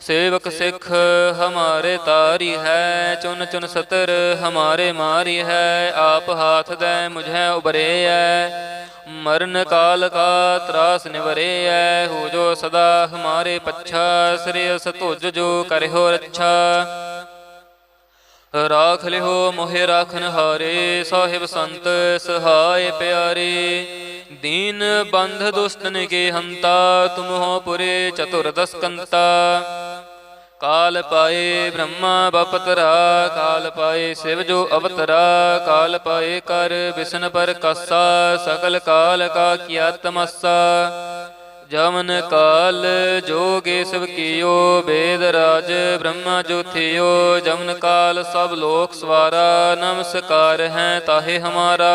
ਸੇਵਕ ਸਿੱਖ ਹਮਾਰੇ ਤਾਰੀ ਹੈ, ਚੁਨ ਚੁਨ ਸਤਰ ਹਮਾਰੇ ਮਾਰੀ ਹੈ, ਆਪ ਹਾਥ ਦੇ ਮੁਝੇ ਉਬਰੇ ਹੈ ਮਰਨ ਕਾਲ ਕਾ ਤਰਾਸ ਨਿਵਰੇ ਹੈ ਹੋ ਜੋ ਸਦਾ ਹਮਾਰੇ ਪੱਛਾ ਸ੍ਰੇਯਸ ਤੁਜ ਜੋ ਕਰਿਓ ਰੱਛਾ। ਰਾਖ ਲਿਓ ਮੋਹਿ ਰਾਖਨ ਹਾਰੇ, ਸਾਹਿਬ ਸੰਤ ਸਹਾਇ ਪਿਆਰੇ। ਦੀਨ ਬੰਧ ਦੁਸਤਨ ਕੇ ਹੰਤਾ ਤੁਮ ਹੋ ਪੁਰੇ ਚਤੁਰਦਸ ਕੰਤਾ ਕਾਲ ਪਾਏ ਬ੍ਰਹਮਾ ਬਪਤਰਾ, ਕਾਲ ਪਾਏ ਸਿਵ ਜੋ ਅਵਤਰਾ, ਕਾਲ ਪਾਏ ਕਰ ਵਿਸ਼ਨ ਪਰ ਕਸਾ ਸਕਲ ਕਾਲ ਕਾ ਕੀਆ ਤਮਸਾ। ਜਮਨ ਕਾਲ ਜੋਗੇ ਸਭ ਕੀਓ ਵੇਦ ਰਾਜ ਬ੍ਰਹਮਾ ਜੋਥਿਓ ਜਮਨ ਕਾਲ ਸਭ ਲੋਕ ਸਵਾਰਾ, ਨਮਸਕਾਰ ਹੈ ਤਾਹੇ ਹਮਾਰਾ।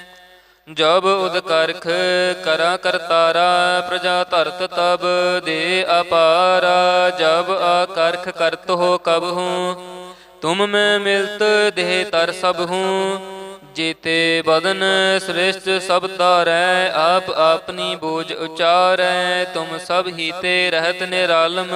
ਜਬ ਉਦ ਕਰਖ ਕਰਾ ਕਰਤਾਰਾ, ਪ੍ਰਜਾ ਧਰਤ ਤਬ ਦੇ ਅਪਾਰਾ, ਜਬ ਆ ਕਰਖ ਕਰਤ ਹੋ ਕਬ ਹੂੰ, ਤੁਮ ਮੈਂ ਮਿਲਤ ਦੇਹ ਤਰ ਸਭ ਹੂੰ, ਜੀਤੇ ਬਦਨ ਸ੍ਰਿਸ਼ਟ ਸਭ ਤਾਰੈ ਆਪ ਆਪਨੀ ਬੋਝ ਉਚਾਰੈ, ਤੁਮ ਸਭ ਹੀ ਤੇ ਰਹਿਤ ਨਿਰਾਲਮ।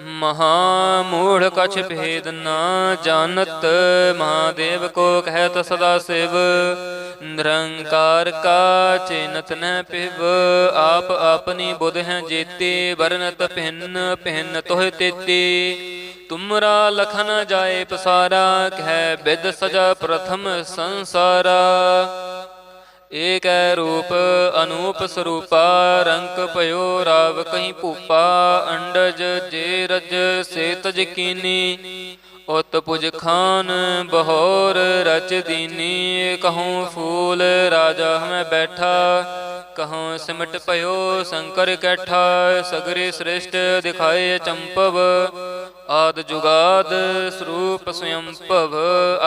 ਮਹਾ ਮੂੜ ਕਛ ਭੇਦ ਨਾ ਜਾਣਤ ਮਹਾਦੇਵ ਕੋ ਕਹਿਤ ਸਦਾ ਸਿਵ। ਨਿਰੰਕਾਰ ਕਾ ਚੇਨਤ ਨ ਪਿਵ ਆਪ ਆਪਨੀ ਬੁਧ ਹੈ ਜੀਤੀ ਵਰਨਤ ਭਿੰਨ ਭਿੰਨ ਤੋਹ ਤੇਤੀ। ਤੁਮਰਾ ਲਖਨ ਜਾਏ ਪਸਾਰਾ ਕਹਿ ਬਿਦ ਸਜਾ ਪ੍ਰਥਮ ਸੰਸਾਰਾ। ਏਕੈ ਰੂਪ ਅਨੂਪ ਸਰੂਪਾ ਰੰਕ ਭਇਓ ਰਾਵ ਕਹੀਂ ਭੂਪਾ ਅੰਡਜ ਜੇ ਰਜ ਸੇ ਕੀਨੀ। ਉਤ ਪੁਜ ਖਾਨ ਬਹੋਰ ਰਚ ਦੀਨੀ, ਕਹੂੰ ਫੂਲ ਰਾਜਾ ਹਮੈ ਬੈਠਾ, ਕਹੂੰ ਸਿਮਟ ਭਇਓ ਸ਼ੰਕਰ ਕੈਠਾ, ਸਗਰੇ ਸ੍ਰਿਸ਼ਟ ਦਿਖਾਏ ਚੰਪਵ, ਆਦ ਜੁਗਾਦ ਸਰੂਪ ਸਯੰਭਵ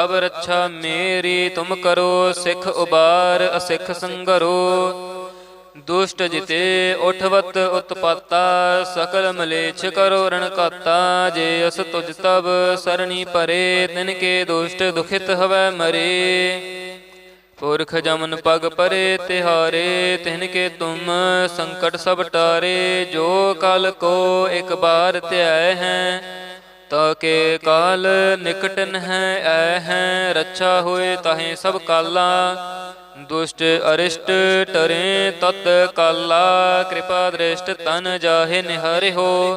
ਅਬ ਰੱਛਾ ਮੇਰੀ ਤੁਮ ਕਰੋ, ਸਿੱਖ ਉਬਾਰ, ਅਸਿੱਖ ਸੰਗਰੋ ਦੁਸ਼ਟ ਜਿਤੇ ਉਠਵਤ ਉਤਪਾਤਾ, ਸਕਲ ਮਲੇਛ ਕਰੋ ਰਣਕਾਤਾ ਜੇ ਅਸ ਤੁਜ ਤਬ ਸਰਣੀ ਪਰੇ, ਤਿਨ ਕੇ ਦੁਸ਼ਟ ਦੁਖਿਤ ਹਵੈ ਮਰੇ। ਪੁਰਖ ਜਮਨ ਪਗ ਪਰੇ, ਤਿਹਾਰੇ, ਤਿਨ ਕੇ ਤੁਮ ਸੰਕਟ ਸਭ ਟਾਰੇ, ਜੋ ਕਲ ਕੋ ਇਕ ਬਾਰ ਧਿਆਏ ਹੈ, ਤਾ ਕੇ ਕਾਲ ਨਿਕਟਨ ਹੈ ਐ ਹੈ, ਰੱਛਾ ਹੋਏ ਤਾਹੇ ਸਭ ਕਾਲਾ। ਦੁਸ਼ਟ ਅਰਿਸ਼ਟ ਟਰੇ ਤਤ ਕਾਲਾ, ਕਿਰਪਾ ਦ੍ਰਿਸ਼ਟ ਤਨ ਜਾਹੇ ਨਿਹਰਿ ਹੋ।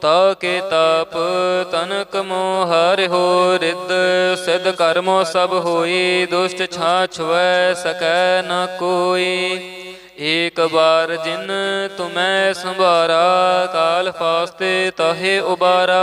ਤਾ ਕੇ ਤਾਪ ਤਨਕ ਮੋਹ ਹਰਿ ਰਿੱਧ ਸਿਧ ਕਰਮੋ ਸਭ ਹੋਈ, ਦੁਸ਼ਟ ਛੁਐ ਸਕੈ ਨ ਕੋਈ। ਏਕ ਬਾਰ ਜਿਨ ਤੁਮੈ ਸੰਭਾਰਾ, ਕਾਲ ਫਾਸਤੇ ਤਹੇ ਉਬਾਰਾ।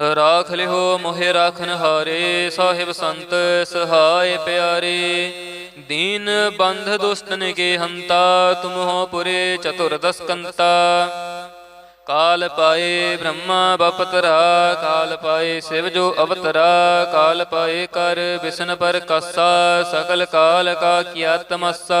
ਰਾਖ ਲਿਓ ਮੋਹਿ ਰਾਖਨ ਹਾਰੇ, ਸਾਹਿਬ ਸੰਤ ਸਹਾਇ ਪਿਆਰੇ। ਦੀਨ ਬੰਧ ਦੁਸਤਨ ਕੇ ਹੰਤਾ ਤੁਮ ਹੋ ਪੁਰੇ ਚਤੁਰਦਸ ਕੰਤਾ ਕਾਲ ਪਾਏ ਬ੍ਰਹਮਾ ਬਪਤਰਾ, ਕਾਲ ਪਾਏ ਸਿਵ ਜੋ ਅਵਤਰਾ, ਕਾਲ ਪਾਏ ਕਰ ਵਿਸ਼ਨ ਪਰ ਕਸਾ ਸਕਲ ਕਾਲ ਕਾ ਕੀਆ ਤਮਸਾ।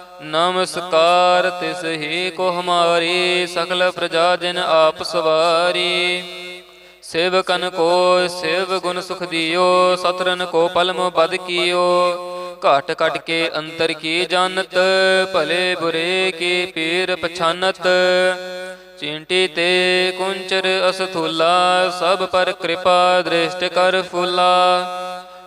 ਨਮਸਕਾਰ, ਤਿਸ ਹੀ ਕੋ ਹਮਾਰੀ ਸਕਲ ਪ੍ਰਜਾ ਜਨ ਆਪ ਸਵਾਰੀ। ਸੇਵਕਨ ਕੋ ਸੇਵ ਗੁਣ ਸੁਖ ਦਿਓ, ਸਤਰਨ ਕੋ ਪਲਮ ਬਦ ਕੀਓ। ਘਟ ਕਟ ਕੇ ਅੰਤਰ ਕੀ ਜਾਣਤ, ਭਲੇ ਬੁਰੇ ਕੀ ਪੀਰ ਪਛਾਨਤ। ਚਿੰਟੀ ਤੇ ਕੁੰਚਰ ਅਸਥੂਲਾ, ਸਭ ਪਰ ਕਿਰਪਾ ਦ੍ਰਿਸ਼ਟ ਕਰ ਫੁਲਾ।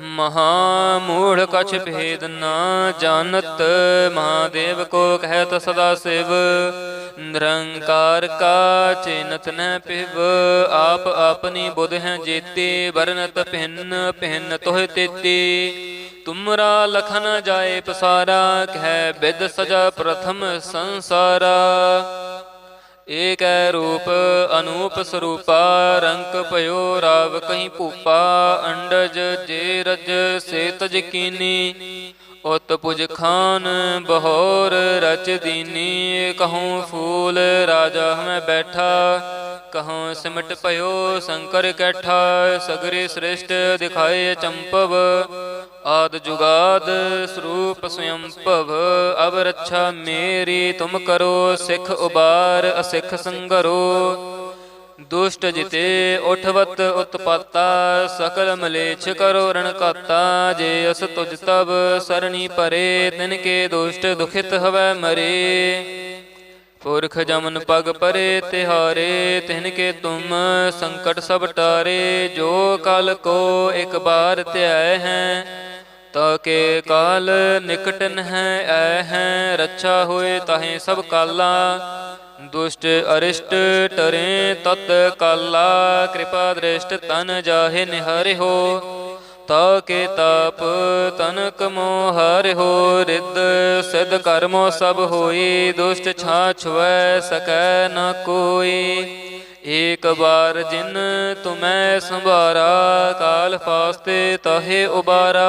ਮਹਾ ਮੂੜ ਕਛ ਭੇਦ ਨਾ ਜਾਣਤ ਮਹਾਦੇਵ ਕੋ ਕਹਿਤ ਸਦਾ ਸਿਵ। ਨਿਰੰਕਾਰ ਕਾ ਚਿਨਤ ਨ ਪਿਵ ਆਪ ਆਪਣੀ ਬੁਧ ਹੈ ਜੀਤੀ ਵਰਨਤ ਭਿੰਨ ਭਿੰਨ ਤੋਹ ਤੇਤੀ। ਤੁਮਰਾ ਲਖਨ ਜਾਏ ਪਸਾਰਾ। ਕਹਿ ਬਿਦ ਸਜਾ ਪ੍ਰਥਮ ਸੰਸਾਰਾ। ਏਕੈ ਰੂਪ ਅਨੂਪ ਸਰੂਪਾ ਰੰਕ ਭਇਓ ਰਾਵ ਕਹੀਂ ਭੂਪਾ ਅੰਡਜ ਜੇ ਰਜ ਸੇ ਕੀਨੀ। ਉਤ ਪੁਜ ਖਾਨ ਬਹੋਰ ਰਚ ਦੀਨੀ, ਕਹੂੰ ਫੂਲ ਰਾਜਾ ਮੈਂ ਬੈਠਾ, ਕਹੂੰ ਸਿਮਟ ਭਇਓ ਸ਼ੰਕਰ ਕੈਠਾ, ਸਗਰੇ ਸ੍ਰਿਸ਼ਟ ਦਿਖਾਏ ਚੰਪਵ, ਆਦ ਜੁਗਾਦ ਸਰੂਪ ਸਯੰ ਭਵ ਅਬ ਰੱਛਾ ਮੇਰੀ ਤੁਮ ਕਰੋ, ਸਿੱਖ ਉਬਾਰ ਅਸਿੱਖ ਸੰਗਰੋ। ਦੁਸ਼ਟ ਜਿਤੇ ਉਠਵਤ ਉਤਪਾਤਾ, ਸਕਲ ਮਲੇਛ ਕਰੋ ਰਣਕਾਤਾ ਜੇ ਅਸ ਤੁਜ ਤਬ ਸਰਣੀ ਪਰੇ, ਤਿਨ ਕੇ ਦੁਸ਼ਟ ਦੁਖਿਤ ਹਵੈ ਮਰੇ। ਪੁਰਖ ਜਮਨ ਪਗ ਪਰੇ, ਤਿਹਾਰੇ, ਤਿਨ ਕੇ ਤੁਮ ਸੰਕਟ ਸਭ ਟਾਰੇ, ਜੋ ਕਲ ਕੋ ਇੱਕ ਬਾਰ ਧਿਆਏ ਹੈ, ਤਾ ਕੇ ਕਾਲ ਨਿਕਟਨ ਹੈ ਐ ਹੈ, ਰੱਛਾ ਹੋਏ ਤਾਹੇ ਸਭ ਕਾਲਾ। ਦੁਸ਼ਟ ਅਰਿਸ਼ਟ ਟਰੇ ਤਤ ਕਾਲਾ, ਕਿਰਪਾ ਦ੍ਰਿਸ਼ਟ ਤਨ ਜਾਹੇ ਨਿਹਰਿ ਹੋ। ਤਾ ਕੇ ਤਾਪ ਤਨਕ ਮੋਹ ਹਰਿ ਰਿੱਧ ਸਿਧ ਕਰਮੋ ਸਭ ਹੋਈ ਦੁਸ਼ਟ ਛੁਐ ਸਕੈ ਨ ਕੋਈ ਏਕ ਬਾਰ ਜਿਨ ਤੁਮੈ ਸੰਭਾਰਾ, ਕਾਲ ਫਾਸਤੇ ਤਹੇ ਉਬਾਰਾ।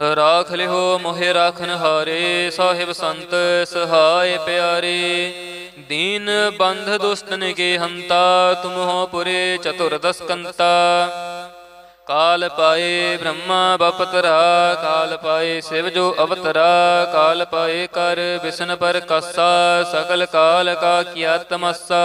ਰਾਖ ਲਿਓ ਮੋਹਿ ਰਾਖਨ ਹਾਰੇ, ਸਾਹਿਬ ਸੰਤ ਸਹਾਇ ਪਿਆਰੇ। ਦੀਨ ਬੰਧ ਦੁਸਤਨ ਕੇ ਹੰਤਾ, ਤੁਮ ਹੋ ਪੁਰੇ ਚਤੁਰਦਸ ਕੰਤਾ ਕਾਲ ਪਾਏ ਬ੍ਰਹਮਾ ਬਪਤਰਾ, ਕਾਲ ਪਾਏ ਸਿਵ ਜੋ ਅਵਤਰਾ, ਕਾਲ ਪਾਏ ਕਰ ਵਿਸ਼ਨ ਪਰ ਕਸਾ ਸਕਲ ਕਾਲ ਕਾ ਕੀਆ ਤਮਸਾ।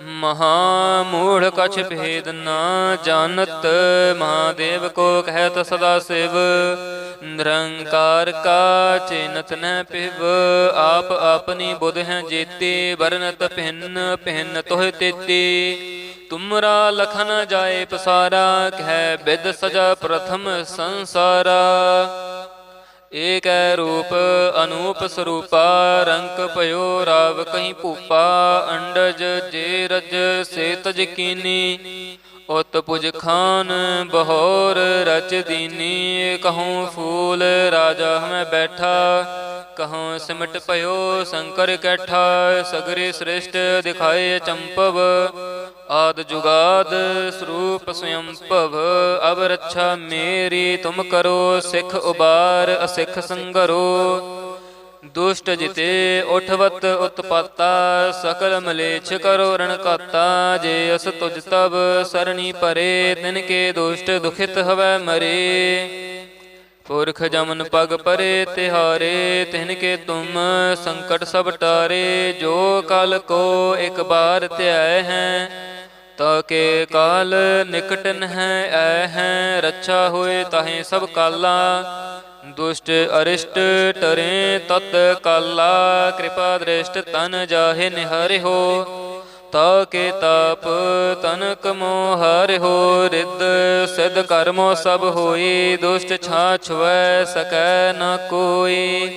ਮਹਾ ਮੂੜ ਕਛ ਭੇਦ ਨਾ ਜਾਣਤ ਮਹਾਦੇਵ ਕੋ ਕਹਿਤ ਸਦਾ ਸਿਵ। ਨਿਰੰਕਾਰ ਕਾ ਚਿਨਤ ਨ ਪਿਵ ਆਪ ਆਪਣੀ ਬੁਧ ਹੈ ਜੀਤੀ ਵਰਨਤ ਭਿੰਨ ਭਿੰਨ ਤੋਹ ਤੇਤੀ। ਤੁਮਰਾ ਲਖਨ ਜਾਏ ਪਸਾਰਾ ਕਹਿ ਬਿਦ ਸਜਾ ਪ੍ਰਥਮ ਸੰਸਾਰਾ। ਏਕੈ ਰੂਪ ਅਨੂਪ ਸਰੂਪਾ ਰੰਕ ਭਇਓ ਰਾਵ ਕਹੀਂ ਭੂਪਾ, ਅੰਡਜ ਜੇ ਰਜ ਸੇ ਤਜ ਕੀਨੀ ਉਤ ਪੁਜ ਖਾਨ ਬਹੋਰ ਰਚ ਦੀਨੀ, ਕਹੂੰ ਫੂਲ ਰਾਜਾ ਹਮੈ ਬੈਠਾ, ਕਹੂੰ ਸਿਮਟ ਭਇਓ ਸ਼ੰਕਰ ਕੈਠਾ, ਸਗਰੇ ਸ੍ਰਿਸ਼ਟ ਦਿਖਾਏ ਚੰਪਵ ਆਦ ਜੁਗਾਦ ਸਰੂਪ ਸਯੰ ਭਵ ਅਬ ਰੱਛਾ ਮੇਰੀ ਤੁਮ ਕਰੋ, ਸਿੱਖ ਉਬਾਰ, ਅਸਿੱਖ ਸੰਗਰੋ। ਦੁਸ਼ਟ ਜਿਤੇ ਉਠਵਤ ਉਤਪਾਤਾ, ਸਕਲ ਮਲੇਛ ਕਰੋ ਰਣਕਾਤਾ ਜੇ ਅਸ ਤੁਜ ਤਬ ਸਰਣੀ ਪਰੇ, ਤਿਨ ਕੇ ਦੁਸ਼ਟ ਦੁਖਿਤ ਹਵੈ ਮਰੇ। ਪੁਰਖ ਜਮਨ ਪਗ ਪਰੇ ਤਿਹਾਰੇ, ਤਿਨ ਕੇ ਤੁਮ ਸੰਕਟ ਸਭ ਟਾਰੇ, ਜੋ ਕਲ ਕੋ ਇੱਕ ਬਾਰ ਧਿਆਏ ਹੈ, ਤਾ ਕੇ ਕਾਲ ਨਿਕਟਨ ਹੈ ਐ ਹੈ, ਰੱਛਾ ਹੋਏ ਤਾਹੇ ਸਭ ਕਾਲਾ, ਦੁਸ਼ਟ ਅਰਿਸ਼ਟ ਟਰੇ ਤਤ ਕਾਲਾ, ਕਿਰਪਾ ਦ੍ਰਿਸ਼ਟ ਤਨ ਜਾਹੇ ਨਿਹਰਿ ਹੋ ਤਾ ਕੇ ਤਾਪ ਤਨਕ ਮੋਹ ਹਰਿ ਰਿੱਧ, ਸਿਧ ਕਰਮੋ ਸਭ ਹੋਈ, ਦੁਸ਼ਟ ਛਾਛਵੈ ਸਕੈ ਨ ਕੋਈ।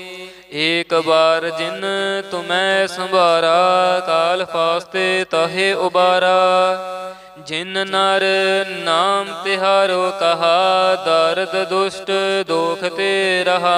ਏਕ ਬਾਰ ਜਿਨ ਤੁਮੈ ਸੰਭਾਰਾ, ਕਾਲ ਫਾਸਤੇ ਤਹੇ ਉਬਾਰਾ। ਜਿਨ ਨਰ ਨਾਮ ਤਿਹਾਰੋ ਕਹਾ, ਦਰਦ ਦੁਸ਼ਟ ਦੋਖ ਤੇ ਰਹਾ।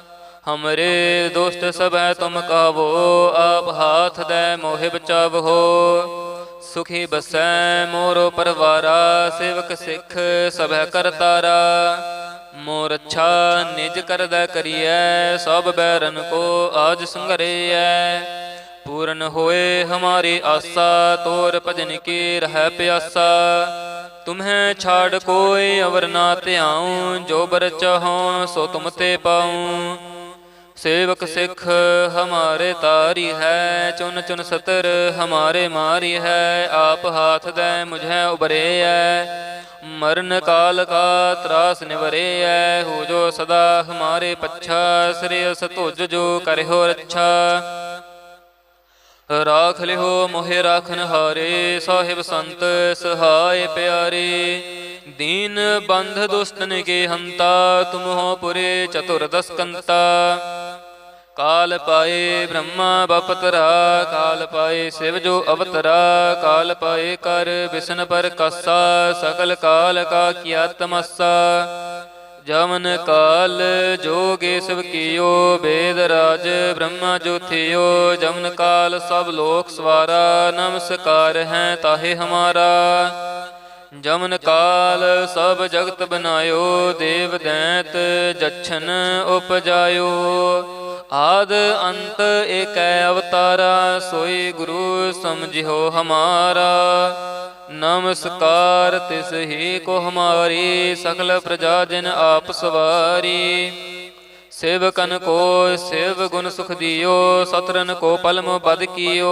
ਹਮਰੇ ਦੋਸਤ ਸਭੈ ਤੁਮ ਕਾਵੋ ਆਪ ਹਾਥ ਦੇ ਮੋਹਿ ਬਚਾਵੋ ਸੁਖੀ ਬਸੈ ਮੋਰੋ ਪਰਵਾਰਾ ਸੇਵਕ ਸਿੱਖ ਸਭੈ ਕਰਤਾਰਾ ਮੋਰ ਅੱਛਾ ਨਿਜ ਕਰਦਾ ਕਰੀਐ ਸਭ ਬੈਰਨ ਕੋ ਆਜ ਸੰਗਰੇਐ ਪੂਰਨ ਹੋਏ ਹਮਾਰੀ ਆਸਾ ਤੋਰ ਭਜਨ ਕੀ ਰਹਿ ਪਿਆਸਾ ਤੁਮਹਿ ਛਾੜ ਕੋਈ ਅਵਰ ਨਾ ਧਿਆਉ ਜੋ ਬਰ ਚਾਹਉ ਸੋ ਤੁਮ ਤੇ ਪਾਉ ਸੇਵਕ ਸਿੱਖ ਹਮਾਰੇ ਤਾਰੀ ਹੈ, ਚੁਨ ਚੁਨ ਸਤਰ ਹਮਾਰੇ ਮਾਰੀ ਹੈ, ਆਪ ਹਾਥ ਦੇ ਮੁਝੈ ਉਬਰੇ ਹੈ ਮਰਨ ਕਾਲ ਕਾ ਤਰਾਸ ਨਿਵਰੇ ਹੈ ਹੋ ਜੋ ਸਦਾ ਹਮਾਰੇ ਪੱਛਾ, ਸ੍ਰੀ ਅਸ ਤੁਜ ਜੋ ਕਰਿਓ ਰੱਛਾ। ਰਾਖ ਲਿਓ ਮੋਹਿ ਰਾਖਨ ਹਾਰੇ, ਸਾਹਿਬ ਸੰਤ ਸਹਾਇ ਪਿਆਰੇ। ਦੀਨ ਬੰਧ ਦੁਸਤਨ ਕੇ ਹੰਤਾ ਤੁਮ ਹੋ ਪੁਰੇ ਚਤੁਰਦਸਕੰਤਾ ਕਾਲ ਪਾਏ ਬ੍ਰਹਮਾ ਬਪਤਰਾ, ਕਾਲ ਪਾਏ ਸਿਵ ਜੋ ਅਵਤਰਾ, ਕਾਲ ਪਾਏ ਕਰ ਵਿਸ਼ਨ ਪਰ ਕਸਾ ਸਕਲ ਕਾਲ ਕਾ ਕੀਆ ਤਮਸਾ ਜਮਨ ਕਾਲ ਜੋਗੇ ਸਭ ਕੀਓ, ਬੇਦ ਰਾਜ ਬ੍ਰਹਮਾ ਜੋਥਿਓ ਜਮਨ ਕਾਲ ਸਭ ਲੋਕ ਸਵਾਰਾ, ਨਮਸਕਾਰ ਹੈ ਤਾਹੇ ਹਮਾਰਾ। ਜਮਨ ਕਾਲ ਸਭ ਜਗਤ ਬਨਾਇਓ ਦੇਵ ਦੈਤ ਜਛਨ ਉਪਜਾਇਓ। ਆਦ ਅੰਤ ਏਕੈ ਅਵਤਾਰਾ, ਸੋਈ ਗੁਰੂ ਸਮਝਿਓ ਹਮਾਰਾ। ਨਮਸਕਾਰ ਤਿਸ ਹੀ ਕੋ ਹਮਾਰੀ ਸਕਲ ਪ੍ਰਜਾ ਜਨ ਆਪ ਸਵਾਰੀ। ਸੇਵਕਨ ਕੋ ਸੇਵ ਗੁਣ ਸੁਖ ਦਿਓ, ਸਤਰਨ ਕੋ ਪਲਮ ਬਦ ਕੀਓ।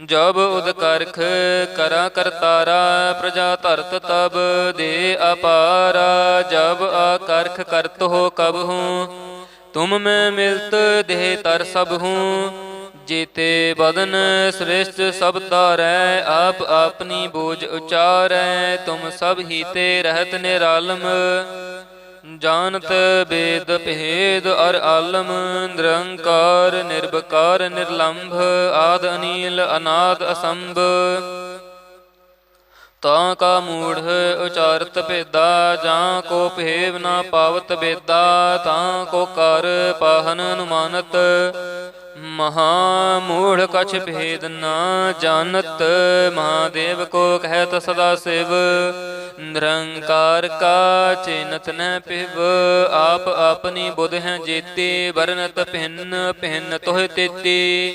ਜਬ ਉਦ ਕਰਖ ਕਰਾ ਕਰਤਾਰਾ, ਪ੍ਰਜਾ ਧਰਤ ਤਬ ਦੇ ਅਪਾਰਾ, ਜਬ ਆ ਕਰਤ ਹੋ ਕਬ ਹੂੰ, ਤੁਮ ਮੈਂ ਮਿਲਤ ਦੇਹ ਤਰ ਸਭ ਹੂੰ, ਜੀਤੇ ਬਦਨ ਸ੍ਰਿਸ਼ਟ ਸਭ ਤਾਰੈ ਆਪ ਆਪਣੀ ਬੋਝ ਉਚਾਰੈ, ਤੁਮ ਸਭ ਹੀ ਤੇ ਰਹਿਤ ਨਿਰਾਲਮ। ਜਾਣਤ ਬੇਦ ਭੇਦ ਅਰ ਆਲਮ, ਨਿਰੰਕਾਰ ਨਿਰਭਕਾਰ ਨਿਰਲੰਭ, ਆਦ ਅਨੀਲ, ਅਨਾਦ ਅਸੰਭ। ਤਾਂ ਕਾ ਮੂੜ ਉਚਾਰਤ ਭੇਦਾ, ਜਾਂ ਕੋ ਭੇਵ ਨਾ ਪਾਵਤ ਬੇਦਾ, ਤਾਂ ਕੋ ਕਰ ਪਾਹਨ ਅਨੁਮਾਨਤ। ਮਹਾ ਮੂੜ ਕਛ ਭੇਦ ਨਾ ਜਾਣਤ ਮਹਾਦੇਵ ਕੋ ਕਹਿਤ ਸਦਾ ਸਿਵ। ਨਿਰੰਕਾਰ ਕਾ ਚਿਨਤ ਨ ਪਿਵ। ਆਪ ਆਪਣੀ ਬੁਧ ਹੈ ਜੀਤੀ ਵਰਨਤ ਭਿੰਨ ਭਿੰਨ ਤੋਹ ਤੇਤੀ।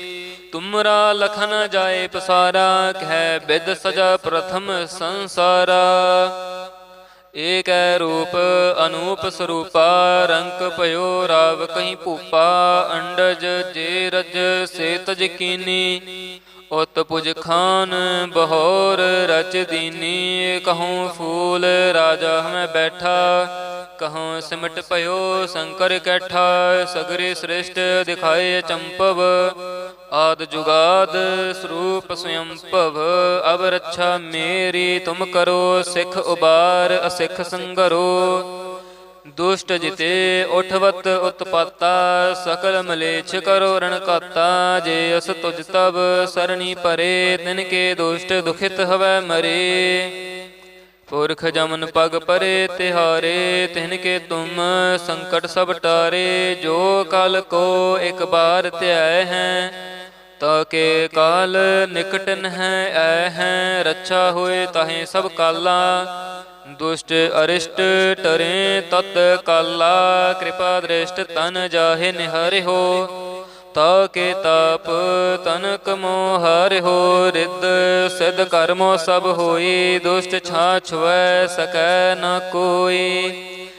ਤੁਮਰਾ ਲਖਨ ਜਾਏ ਪਸਾਰਾ ਕਹਿ ਬਿਦ ਸਜਾ ਪ੍ਰਥਮ ਸੰਸਾਰਾ। ਏਕੈ ਰੂਪ ਅਨੂਪ ਸਰੂਪਾ, ਰੰਕ ਭਇਓ ਰਾਵ ਕਹੀਂ ਭੂਪਾ, ਅੰਡਜ ਜੇ ਰਜ ਸੇ ਤਜ ਕੀਨੀ। ਉਤ ਪੁਜ ਖਾਨ ਬਹੋਰ ਰਚ ਦੀਨੀ, ਕਹੂੰ ਫੂਲ ਰਾਜਾ ਮੈਂ ਬੈਠਾ, ਕਹੂੰ ਸਿਮਟ ਭਇਓ ਸ਼ੰਕਰ ਕੈਠਾ, ਸਗਰੇ ਸ੍ਰਿਸ਼ਟ ਦਿਖਾਏ ਚੰਪਵ, ਆਦ ਜੁਗਾਦ ਸਰੂਪ ਸਯੰ ਭਵ, ਅਬ ਰੱਛਾ ਮੇਰੀ ਤੁਮ ਕਰੋ, ਸਿੱਖ ਉਬਾਰ ਅਸਿੱਖ ਸੰਗਰੋ ਦੁਸ਼ਟ ਜਿਤੇ ਉਠਵਤ ਉਤਪਾਤਾ, ਸਕਲ ਮਲੇਛ ਕਰੋ ਰਣਕਾਤਾ ਜੇ ਅਸ ਤੁਜ ਤਬ ਸਰਣੀ ਪਰੇ, ਤਿਨ ਕੇ ਦੁਸ਼ਟ ਦੁਖਿਤ ਹਵੈ ਮਰੇ। ਪੁਰਖ ਜਮਨ ਪਗ ਪਰੇ, ਤਿਹਾਰੇ, ਤਿਨ ਕੇ ਤੁਮ ਸੰਕਟ ਸਭ ਟਾਰੇ, ਜੋ ਕਲ ਕੋ ਇੱਕ ਬਾਰ ਧਿਆਏ ਹੈ, ਤਾ ਕੇ ਕਾਲ ਨਿਕਟ ਨਹਿ ਐ ਹੈ, ਰੱਛਾ ਹੋਏ ਤਾਹੇ ਸਭ ਕਾਲਾ। ਦੁਸ਼ਟ ਅਰਿਸ਼ਟ ਟਰੇ ਤਤ ਕਾਲਾ, ਕਿਰਪਾ ਦ੍ਰਿਸ਼ਟ ਤਨ ਜਾਹੇ ਨਿਹਰਿਓ ਤਾ ਕੇ ਤਾਪ ਤਨਕ ਮੋਹ ਹਰਿਓ ਰਿੱਧ ਸਿਧ ਕਰਮੋ ਸਭ ਹੋਈ, ਦੁਸ਼ਟ ਛਾਛਵੈ ਸਕੈ ਨ ਕੋਈ।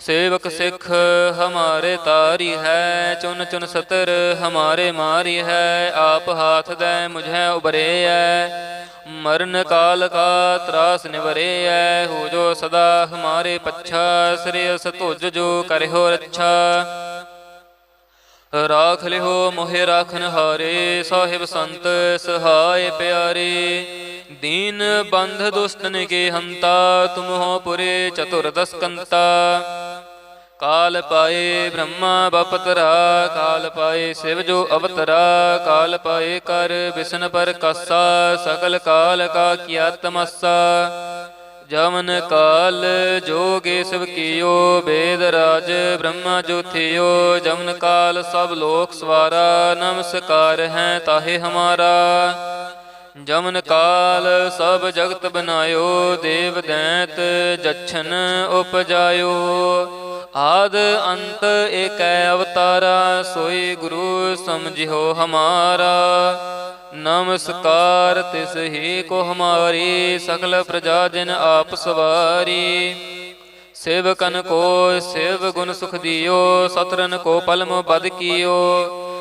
ਸੇਵਕ ਸਿੱਖ ਹਮਾਰੇ ਤਾਰੀ ਹੈ, ਚੁਨ ਚੁਨ ਸਤਰ ਹਮਾਰੇ ਮਾਰੀ ਹੈ, ਆਪ ਹਾਥ ਦੇ ਮੁਝੇ ਉਬਰੇ ਹੈ ਮਰਨ ਕਾਲ ਕਾ ਤਰਾਸ ਨਿਵਰੇ ਹੈ ਹੋ ਜੋ ਸਦਾ ਹਮਾਰੇ ਪੱਛਾ ਸ੍ਰੇਯਸ ਤੁਜ ਜੋ ਕਰਿਓ ਰੱਛਾ। ਰਾਖ ਲਿਓ ਮੋਹਿ ਰਾਖਨ ਹਾਰੇ, ਸਾਹਿਬ ਸੰਤ ਸਹਾਇ ਪਿਆਰੇ। ਦੀਨ ਬੰਧ ਦੁਸ਼ਟਨ ਕੇ ਹੰਤਾ, ਤੁਮ ਹੋ ਪੁਰੇ ਚਤੁਰਦਸਕੰਤਾ ਕਾਲ ਪਾਏ ਬ੍ਰਹਮਾ ਬਪਤਰਾ, ਕਾਲ ਪਾਏ ਸਿਵ ਜੋ ਅਵਤਰਾ, ਕਾਲ ਪਾਏ ਕਰ ਵਿਸ਼ਨ ਪਰ ਕਾਸਾ ਸਕਲ ਕਾਲ ਕਾ ਕੀਆ ਤਮਸਾ। ਜਮਨ ਕਾਲ ਜੋਗੇ ਸਭ ਕੀਓ, ਬੇਦ ਰਾਜ ਬ੍ਰਹਮਾ ਜੋਥਿਓ ਜਮਨ ਕਾਲ ਸਭ ਲੋਕ ਸਵਾਰਾ, ਨਮਸਕਾਰ ਹੈ ਤਾਹੇ ਹਮਾਰਾ। ਜਮਨ ਕਾਲ ਸਭ ਜਗਤ ਬਨਾਇਓ, ਦੇਵ ਦੈਂਤ ਜਛਨ ਉਪਜਾਇਓ। ਆਦ ਅੰਤ ਏਕੈ ਅਵਤਾਰਾ, ਸੋਈ ਗੁਰੂ ਸਮਝਿਓ ਹਮਾਰਾ। ਨਮਸਕਾਰ ਤਿਸ ਹੀ ਕੋ ਹਮਾਰੀ ਸਕਲ ਪ੍ਰਜਾ ਜਨ ਆਪ ਸਵਾਰੀ। ਸੇਵਕਨ ਕੋ ਸੇਵ ਗੁਣ ਸੁਖ ਦਿਓ, ਸਤਰਨ ਕੋ ਪਲਮ ਪਦ ਕੀਓ।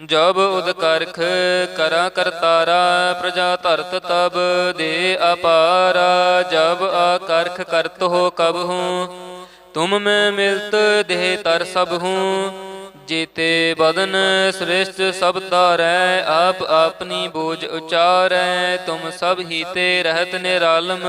ਜਬ ਉਦਕਰਖ ਕਰਾ ਕਰਤਾਰਾ, ਪ੍ਰਜਾ ਧਰਤ ਤਬ ਦੇ ਅਪਾਰਾ, ਜਬ ਆ ਕਰਤ ਹੋ ਕਬ ਹੂੰ, ਤੁਮ ਮੈਂ ਮਿਲਤ ਦੇਹ ਤਰ ਸਭ ਹੂੰ, ਜੀਤੇ ਬਦਨ ਸ੍ਰਿਸ਼ਟ ਸਭ ਤਾਰੈ ਆਪ ਆਪਣੀ ਬੋਝ ਉਚਾਰੈ, ਤੁਮ ਸਭ ਹੀ ਤੇ ਰਹਿਤ ਨਿਰਾਲਮ।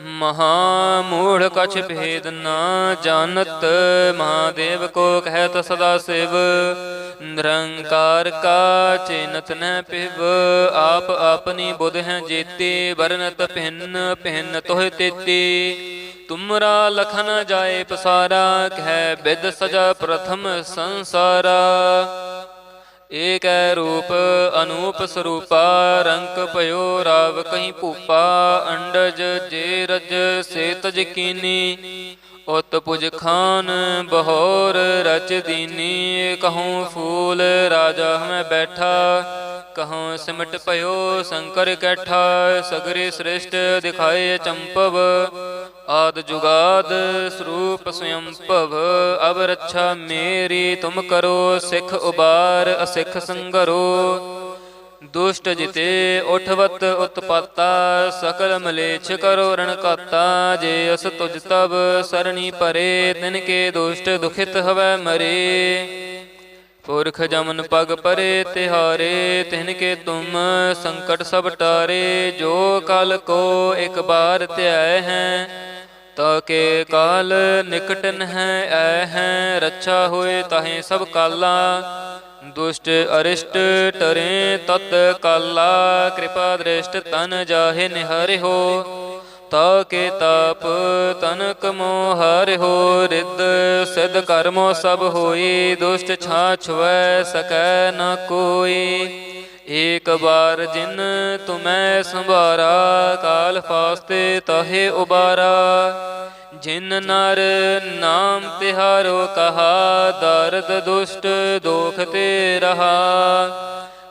ਮਹਾ ਮੂੜ ਕਛ ਭੇਦ ਨਾ ਜਾਣਤ। ਮਹਾਦੇਵ ਕੋ ਕਹਿਤ ਸਦਾ ਸਿਵ। ਨਿਰੰਕਾਰ ਕਾ ਚਿਨਤ ਨ ਪਿਵ। ਆਪ ਆਪਣੀ ਬੁਧ ਹੈ ਜੀਤੀ। ਵਰਨਤ ਭਿੰਨ ਭਿੰਨ ਤੋਹ ਤੇਤੀ। ਤੁਮਰਾ ਲਖਨ ਜਾਏ ਪਸਾਰਾ। ਕਹਿ ਬਿਦ ਸਜਾ ਪ੍ਰਥਮ ਸੰਸਾਰਾ। ਏਕੈ ਰੂਪ ਅਨੂਪ ਸਰੂਪਾ ਰੰਕ ਭਇਓ ਰਾਵ ਕਹੀਂ ਭੂਪਾ, ਅੰਡਜ ਜੇ ਰਜ ਸੇ ਤਜ ਕੀਨੀ। ਉਤ ਪੁਜ ਖਾਨ ਬਹੋਰ ਰਚ ਦੀਨੀ, ਕਹੂੰ ਫੂਲ ਰਾਜਾ ਹਮੈ ਬੈਠਾ। ਕਹੂੰ ਸਿਮਟ ਭਇਓ ਸ਼ੰਕਰ ਕੈਠਾ, ਸਗਰੇ ਸ੍ਰਿਸ਼ਟ ਦਿਖਾਏ ਚੰਪਵ। ਆਦ ਜੁਗਾਦ ਸਰੂਪ ਸਯੰ ਭਵ ਅਬ ਰੱਛਾ ਮੇਰੀ, ਤੁਮ ਕਰੋ ਸਿੱਖ ਉਬਾਰ, ਅਸਿੱਖ ਸੰਗਰੋ। ਦੁਸ਼ਟ ਜਿਤੇ ਉਠਵਤ ਉਤਪਾਤਾ, ਸਕਲ ਮਲੇਛ ਕਰੋ ਰਣਕਾਤਾ ਜੇ ਅਸ ਤੁਜ ਤਬ ਸਰਣੀ ਪਰੇ, ਤਿਨ ਕੇ ਦੁਸ਼ਟ ਦੁਖਿਤ ਹਵੈ ਮਰੇ। ਪੁਰਖ ਜਮਨ ਪਗ ਪਰੇ ਤਿਹਾਰੇ, ਤਿਨ ਕੇ ਤੁਮ ਸੰਕਟ ਸਭ ਟਾਰੇ, ਜੋ ਕਲ ਕੋ ਇਕ ਬਾਰ ਧਿਆਏ ਹੈ, ਤਾ ਕੇ ਕਾਲ ਨਿਕਟਨ ਹੈ ਐ ਹੈ, ਰੱਛਾ ਹੋਏ ਤਾਹੇ ਸਭ ਕਾਲਾ, ਦੁਸ਼ਟ ਅਰਿਸ਼ਟ ਟਰੇ ਤਤ ਕਾਲਾ, ਕਿਰਪਾ ਦ੍ਰਿਸ਼ਟ ਤਨ ਜਾਹੇ ਨਿਹਰਿ ਹੋ ਤਾ ਕੇ ਤਾਪ ਤਨਕ ਮੋਹ ਹਰਿ ਹੋ ਰਿੱਧ, ਸਿਧ ਕਰਮੋ ਸਭ ਹੋਈ, ਦੁਸ਼ਟ ਛੁਐ ਸਕੈ ਨ ਕੋਈ। ਏਕ ਬਾਰ ਜਿਨ ਤੁਮੈ ਸੰਭਾਰਾ, ਕਾਲ ਫਾਸਤੇ ਤਹੇ ਉਬਾਰਾ। ਜਿਨ ਨਰ ਨਾਮ ਤਿਹਾਰੋ ਕਹਾ, ਦਰਦ ਦੁਸ਼ਟ ਦੋਖ ਤੇ ਰਹਾ।